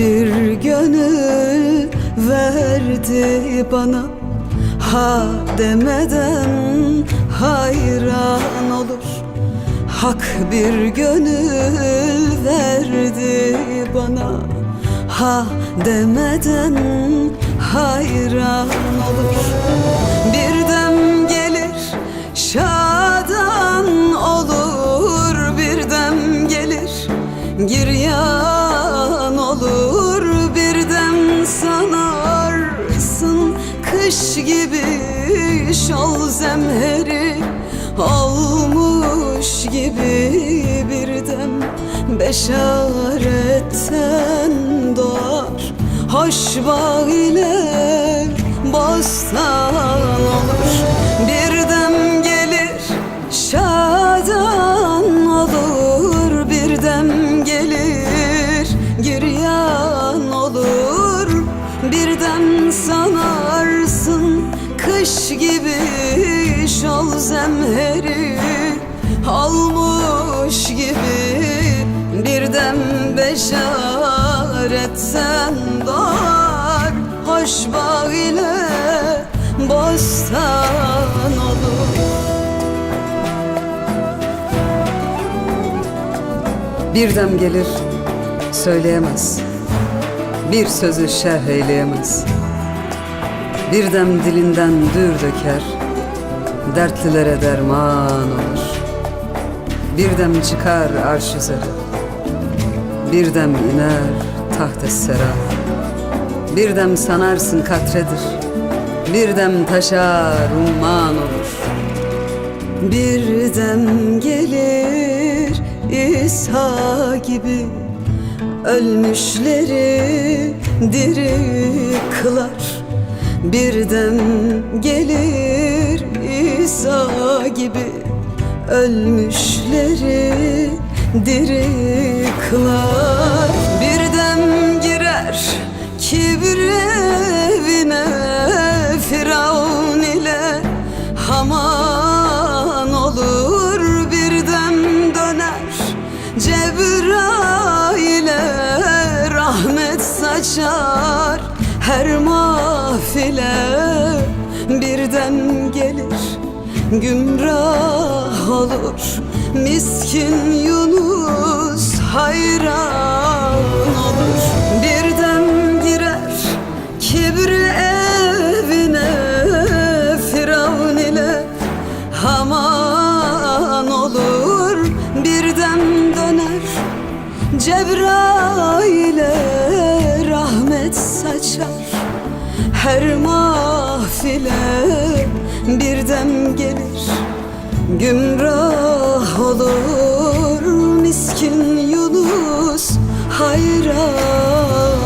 bir gönül verdi bana. Ha demeden hayran olur. Hak bir gönül verdi bana. Ha demeden hayran olur. Kış gibi Şol zemheri olmuş gibi birden beşaretten doğar. Hoş bağ ile bostan kış gibi şol zemheri Olmuş gibi birden beşaretten doğar Hoş bağ ile bostan olur. Bir dem gelir söyleyemez Bir sözü şerh eyleyemez Bir dem dilinden dür döker Dertlilere derman olur. Bir dem çıkar arş üzere Bir dem iner taht sera Bir dem sanarsın katredir Bir dem taşar umman olur. Bir dem gelir İsa gibi Ölmüşleri diri kılar Bir dem gelir İsa gibi Ölmüşleri diri kılar. Bir dem girer kibir evine Firavun ile Haman olur. Birden döner Cebrail'e rahmet saçar Her mahfile birden gelir. Gümrah olur miskin Yunus hayran olur. Birden girer kibri evine Firavun ile Haman olur. Birden döner Cebrail'e rahmet saçar Her mahfile birden gelir. Gümrah olur miskin Yunus hayran